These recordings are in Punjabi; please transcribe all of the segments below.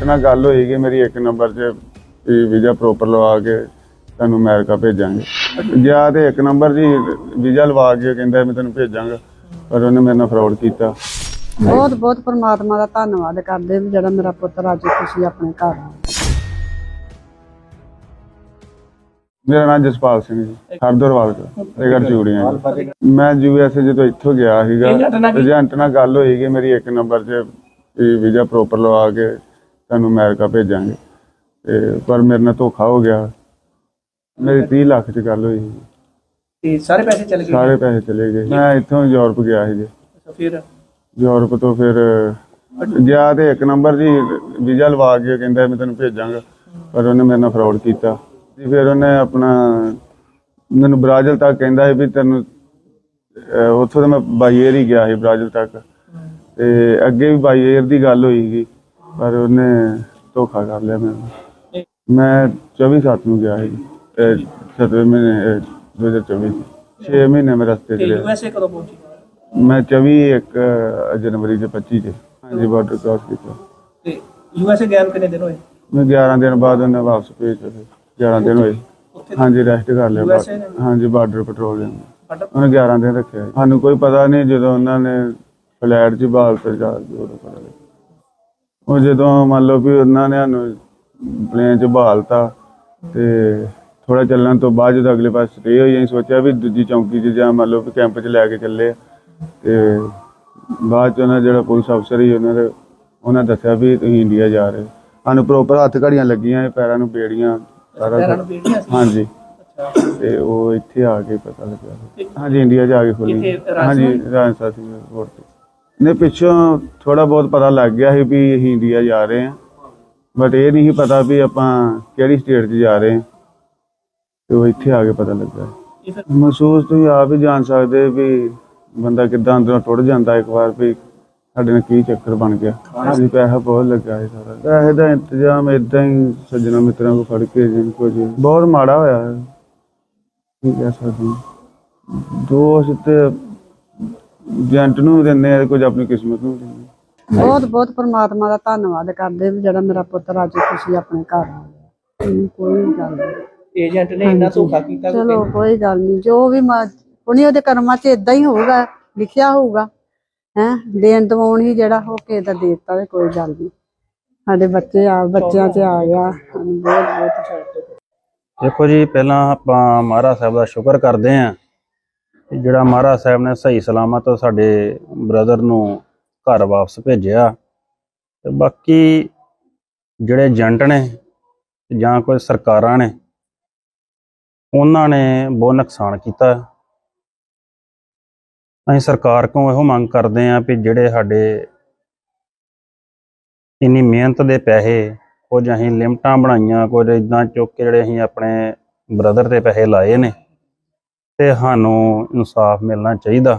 ਤੇ ਨਾਲ ਗੱਲ ਹੋਏਗੀ ਮੇਰੀ ਇੱਕ ਨੰਬਰ 'ਚ ਵੀ ਵੀਜ਼ਾ ਪ੍ਰੋਪਰ ਲਵਾ ਕੇ ਤੁਹਾਨੂੰ ਅਮਰੀਕਾ ਭੇਜਾਂਗੇ। ਜਾਂ ਤੇ ਇੱਕ ਨੰਬਰ ਜੀ ਵੀਜ਼ਾ ਲਵਾ ਕੇ ਕਹਿੰਦਾ ਮੈਂ ਤੈਨੂੰ ਭੇਜਾਂਗਾ ਪਰ ਉਹਨੇ ਮੇਰੇ ਨਾਲ ਫਰਾਡ ਕੀਤਾ। ਬਹੁਤ ਬਹੁਤ ਪਰਮਾਤਮਾ ਦਾ ਧੰਨਵਾਦ ਕਰਦੇ ਵੀ ਜਿਹੜਾ ਮੇਰਾ ਪੁੱਤਰ ਅੱਜ ਖੁਸ਼ੀ ਆਪਣੇ ਘਰ ਆ ਮੇਰਾ ਨਾਮ ਜਸਪਾਲ ਸਿੰਘ ਜੀ ਹਰਦਰਵਾਲ ਦਾ ਫਤਿਹਗੜ੍ਹ ਚੂੜੀਆਂ ਜੀ। ਮੈਂ ਯੂਐਸਏ ਜਦੋਂ ਇੱਥੋਂ ਗਿਆ ਸੀਗਾ ਏਜੰਟ ਨਾਲ ਗੱਲ ਹੋਏਗੀ ਮੇਰੀ ਇੱਕ ਨੰਬਰ 'ਚ ਵੀਜ਼ਾ ਪ੍ਰੋਪਰ ਲਵਾ ਕੇ ਤੁਹਾਨੂੰ ਅਮਰੀਕਾ ਭੇਜਾਂਗੇ। ਤੇ ਪਰ ਮੇਰੇ ਨਾਲ ਧੋਖਾ ਹੋ ਗਿਆ। ਮੇਰੀ 30 ਲੱਖ 'ਚ ਗੱਲ ਹੋਈ। ਸੀ। ਤੇ ਸਾਰੇ ਪੈਸੇ ਚਲੇ ਗਏ? ਸਾਰੇ ਪੈਸੇ ਚਲੇ ਗਏ। ਮੈਂ ਇੱਥੋਂ ਯੂਰਪ ਗਿਆ ਸੀ ਜੀ। ਅੱਛਾ, ਫਿਰ? ਯੂਰਪ ਤੋਂ ਫਿਰ ਗਿਆ ਤੇ ਇੱਕ ਨੰਬਰ ਜੀ ਵੀਜ਼ਾ ਲਵਾ ਕੇ ਕਹਿੰਦਾ ਮੈਂ ਤੈਨੂੰ ਭੇਜਾਂਗਾ। ਪਰ ਉਹਨੇ ਮੇਰੇ ਨਾਲ ਫਰਾਡ ਕੀਤਾ। ਜੀ ਫਿਰ ਉਹਨੇ ਆਪਣਾ ਮੈਨੂੰ ਬ੍ਰਾਜ਼ਿਲ ਤੱਕ ਕਹਿੰਦਾ ਸੀ ਵੀ ਤੈਨੂੰ ਅਹ ਉੱਥੋਂ ਤਾਂ ਮੈਂ ਬਾਈ ਏਅਰ ਹੀ ਗਿਆ ਸੀ ਬ੍ਰਾਜ਼ਿਲ ਤੱਕ। ਤੇ ਅੱਗੇ ਵੀ ਬਾਈ ਏਅਰ ਦੀ ਗੱਲ ਹੋਈ ਸੀ। ਪਰ ਉਹਨੇ ਧੋਖਾ ਕਰ ਲਿਆ ਮੈਨੂੰ ਮੈਂ 24 ਸੱਤ ਨੂੰ ਗਿਆ ਸੀ 7ਵੇਂ ਮਹੀਨੇ ਅਹ 2024 6 ਮਹੀਨੇ ਮੈਂ ਰਸਤੇ ਤੇ ਤੇ ਰਿਹਾ। ਯੂਐਸਏ ਕਦੋਂ ਪਹੁੰਚੀ? ਮੈਂ 24 ਇੱਕ ਜਨਵਰੀ ਦੇ 25 ਚ ਹਾਂਜੀ ਬਾਰਡਰ ਕ੍ਰਾਸ ਕੀਤਾ। ਤੇ ਯੂਐਸਏ ਨੂੰ ਕਿੰਨੇ ਦਿਨ ਹੋਏ? ਮੈਂ 11 ਦਿਨ ਬਾਅਦ ਉਹਨੇ ਵਾਪਸ ਭੇਜਿਆ ਫਿਰ 11 ਦਿਨ ਹੋਏ। ਹਾਂਜੀ ਰੈਸਟ ਕਰ ਲਿਆ? ਹਾਂਜੀ ਬਾਰਡਰ ਬਾਰਡਰ- ਉਹਨੇ 11 ਦਿਨ ਰੱਖਿਆ। ਸਾਨੂੰ ਕੋਈ ਪਤਾ ਨਹੀਂ ਜਦੋਂ ਉਹਨਾਂ ਨੇ ਫਲੈਟ 'ਚ ਬਾਲ ਤੇ ਜਾ ਕੇ ਉਦੋਂ ਪਤਾ ਲੱਗਿਆ ਉਹ ਜਦੋਂ ਮੰਨ ਲਓ ਵੀ ਉਹਨਾਂ ਨੇ ਸਾਨੂੰ ਪਲੇਨ 'ਚ ਬਹਾਲਤਾ ਤੇ ਥੋੜਾ ਚੱਲਣ ਤੋਂ ਬਾਅਦ ਜਦੋਂ ਅਗਲੇ ਪਾਸੇ ਸਟੇ ਹੋਈ ਅਸੀਂ ਸੋਚਿਆ ਵੀ ਦੂਜੀ ਚੌਂਕੀ 'ਚ ਜਾਂ ਮੰਨ ਲਓ ਵੀ ਕੈਂਪ 'ਚ ਲੈ ਕੇ ਚੱਲੇ। ਤੇ ਬਾਅਦ 'ਚ ਉਹਨਾਂ ਜਿਹੜਾ ਪੁਲਿਸ ਅਫਸਰ ਸੀ ਉਹਨਾਂ ਦੇ ਉਹਨਾਂ ਦੱਸਿਆ ਵੀ ਤੁਸੀਂ ਇੰਡੀਆ ਜਾ ਰਹੇ ਹੋ। ਸਾਨੂੰ ਪ੍ਰੋਪਰ ਹੱਥ ਘੜੀਆਂ ਲੱਗੀਆਂ ਪੈਰਾਂ ਨੂੰ ਬੇੜੀਆਂ ਸਾਰਾ ਪੈਰਾਂ ਕੁਛ। ਨੂੰ ਬੀੜੀਆਂ ਸੀ ਹਾਂਜੀ ਤੇ ਉਹ ਇੱਥੇ ਆ ਕੇ ਪਤਾ ਲੱਗਿਆ ਹਾਂਜੀ ਇੰਡੀਆ ਜਾ ਕੇ ਖੋਲੀ? ਹਾਂਜੀ ਰਾਜਸਥਾਨ 에ਅਰਪੋਰਟ ਤੇ ਨੇ ਪਿੱਛੋਂ ਥੋੜਾ ਬਹੁਤ ਪਤਾ ਲੱਗ ਗਿਆ ਸੀ ਵੀ ਅਸੀਂ ਇੰਡੀਆ ਜਾ ਰਹੇ ਹਾਂ। ਬਟ ਇਹ ਨਹੀਂ ਸੀ ਪਤਾ ਵੀ ਆਪਾਂ ਕਿਹੜੀ ਸਟੇਟ 'ਚ ਜਾ ਰਹੇ ਹਾਂ। ਤੇ ਉਹ ਇੱਥੇ ਆ ਕੇ ਪਤਾ ਲੱਗਾ। ਮਹਿਸੂਸ ਤੁਸੀਂ ਆਪ ਹੀ ਜਾਣ ਸਕਦੇ ਵੀ ਬੰਦਾ ਕਿੱਦਾਂ ਅੰਦਰੋਂ ਟੁੱਟ ਜਾਂਦਾ ਇੱਕ ਵਾਰ ਵੀ ਸਾਡੇ ਨਾਲ ਕੀ ਚੱਕਰ ਬਣ ਗਿਆ। ਹਾਂਜੀ, ਪੈਸਾ ਬਹੁਤ ਲੱਗਾ ਹੈ ਸਾਰਾ। ਪੈਸੇ ਦਾ ਇੰਤਜ਼ਾਮ ਇਦਾਂ ਹੀ ਸੱਜਣਾ ਮਿੱਤਰਾਂ ਕੋ ਫੜ ਕੇ ਜਿੰਨ ਕੋ ਜੀ ਬਹੁਤ ਮਾੜਾ ਹੋਇਆ। ਹੈ ਕੀ ਕਹਿ ਸਕਦੇ ਦੋਸਤ ਏਜੰਟ ਨੂੰ ਦਿੰਦੇ ਆ ਕੁਝ ਆਪਣੀ ਕਿਸਮਤ ਨੂੰ ਦਿੰਦੇ ਆ। ਬਹੁਤ ਬਹੁਤ ਪਰਮਾਤਮਾ ਦਾ ਧੰਨਵਾਦ ਕਰਦੇ ਵੀ ਜਿਹੜਾ ਮੇਰਾ ਪੁੱਤਰ ਅੱਜ ਖੁਸ਼ੀ ਆਪਣੇ ਘਰ ਆ ਗਿਆ। ਇਹਨੂੰ ਕੋਈ ਗੱਲ ਨਹੀਂ। ਏਜੰਟ ਨੇ ਇੰਨਾ ਧੋਖਾ ਕੀਤਾ ਕਿ ਚਲੋ ਕੋਈ ਗੱਲ ਨਹੀਂ। ਜੋ ਵੀ ਮ- ਉਹਨੇ ਉਹਦੇ ਕਰਮਾਂ 'ਚ ਇਦਾਂ ਹੀ ਹੋਊਗਾ ਲਿਖਿਆ ਹੋਊਗਾ ਹੈ? ਦੇਣ ਦਵਾਉਣ ਹੀ ਜਿਹੜਾ ਹੋ ਕੇ ਤਾਂ ਦੇ ਦਿੱਤਾ ਤੇ ਕੋਈ ਗੱਲ ਨਹੀਂ। ਸਾਡੇ ਬੱਚੇ ਆ ਬੱਚਿਆਂ 'ਚ ਆ ਗਿਆ। ਸਾਨੂੰ ਬਹੁਤ ਬਹੁਤ ਦੇਖੋ ਜੀ ਪਹਿਲਾਂ ਆਪਾਂ ਮਹਾਰਾਜ ਸਾਹਿਬ ਦਾ ਸ਼ੁਕਰ ਕਰਦੇ ਆਂ ਜਿਹੜਾ ਮਹਾਰਾਜ ਸਾਹਿਬ ਨੇ ਸਹੀ ਸਲਾਮਤ ਸਾਡੇ ਬ੍ਰਦਰ ਨੂੰ ਘਰ ਵਾਪਸ ਭੇਜਿਆ ਤੇ ਬਾਕੀ ਜਿਹੜੇ ਏਜੰਟ ਨੇ ਜਾਂ ਕੋਈ ਸਰਕਾਰਾਂ ਨੇ, ਉਹਨਾਂ ਨੇ ਬਹੁਤ ਨੁਕਸਾਨ ਕੀਤਾ। ਅਸੀਂ ਸਰਕਾਰ ਕੋਲੋਂ ਇਹੋ ਮੰਗ ਕਰਦੇ ਆਂ ਵੀ ਜਿਹੜੇ ਸਾਡੇ ਇੰਨੀ ਮਿਹਨਤ ਦੇ ਪੈਸੇ, ਕੁਝ ਅਸੀਂ ਲਿਮਟਾਂ ਬਣਾਈਆਂ, ਕੁਝ ਇਦਾਂ ਚੁੱਕ ਕੇ ਜਿਹੜੇ ਅਸੀਂ ਆਪਣੇ ਬ੍ਰਦਰ ਤੇ ਪੈਸੇ ਲਾਏ ਨੇ ਤੇ ਸਾਨੂੰ ਇਨਸਾਫ ਮਿਲਣਾ ਚਾਹੀਦਾ।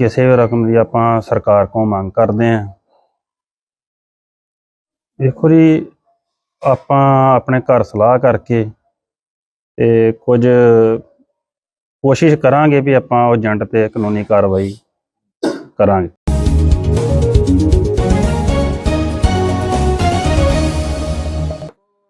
ਕਿਸੇ ਵੀ ਰਕਮ ਦੀ ਆਪਾਂ ਸਰਕਾਰ ਕੋਲ ਮੰਗ ਕਰਦੇ ਆਂ ਦੇਖੋ ਜੀ, ਆਪਾਂ ਆਪਣੇ ਘਰ ਸਲਾਹ ਕਰਕੇ ਤੇ ਕੁਝ ਕੋਸ਼ਿਸ਼ ਕਰਾਂਗੇ ਵੀ ਆਪਾਂ ਉਹ ਏਜੰਟ ਤੇ ਕਾਨੂੰਨੀ ਕਾਰਵਾਈ ਕਰਾਂਗੇ।